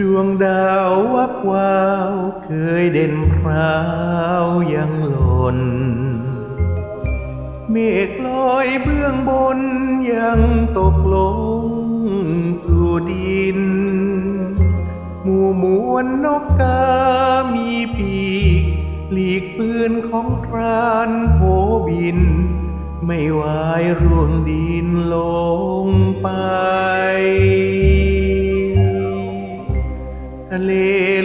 ดวงดาววับวาว เคยเด่นพราวยังหล่น เมฆลอยเบื้องบนยังตกลงสู่ดิน หมู่มวลนกกามีปีก หลีกปืนของพรานโผบิน ไม่วายร่วงดินลงไป ทะเล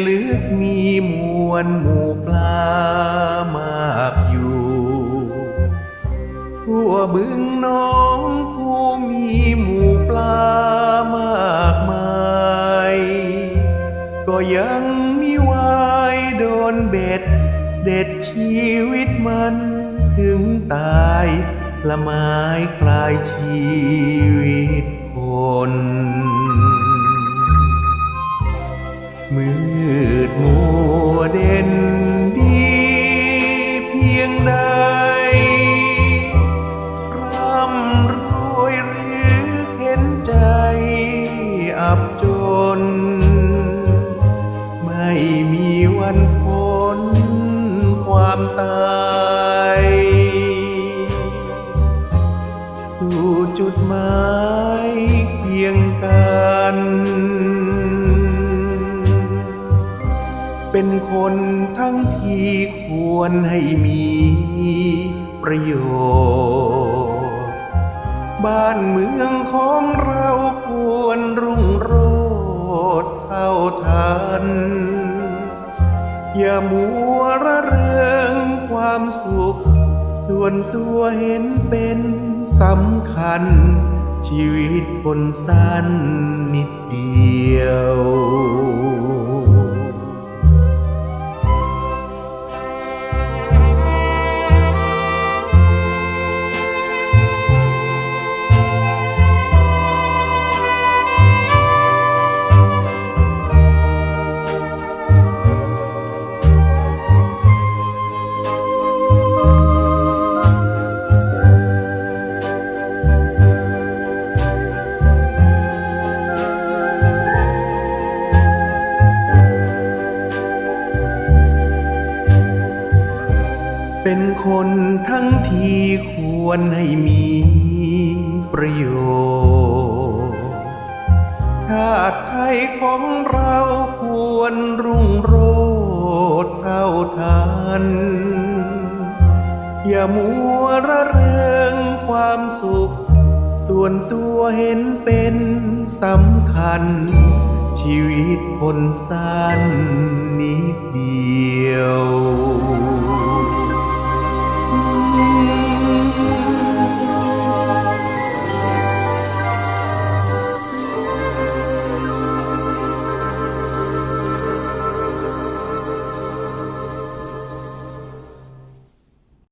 ลึกมีมวลหมู่ปลามากอยู่ทั่วบึงน้องผู้มีหมู่ปลามากมาย ก็ยังมีวายโดนเบ็ด เด็ดชีวิตมันถึงตายละไม้คลายชีว ดมัวเด่นดีเพียงใดร่ำรวยหรือเห็นใจอับจน ไม่มีวันพ้นความตายสู่จุดหมาย เป็นคนทั้งที่ควรให้มีประโยชน์ บ้านเมืองของเราควรรุ่งโรจน์เท่าทัน อย่ามัวระเริงความสุข ส่วนตัวเห็นเป็นสำคัญ ชีวิตคนสั้นนิดเดียว เป็นคนทั้งที่ควรให้มีประโยชน์ ชาติไทยของเราควรรุ่งโรจน์เท่าทัน อย่ามัวระเริงความสุข ส่วนตัวเห็นเป็นสำคัญ ชีวิตคนสั้นนิดเดียว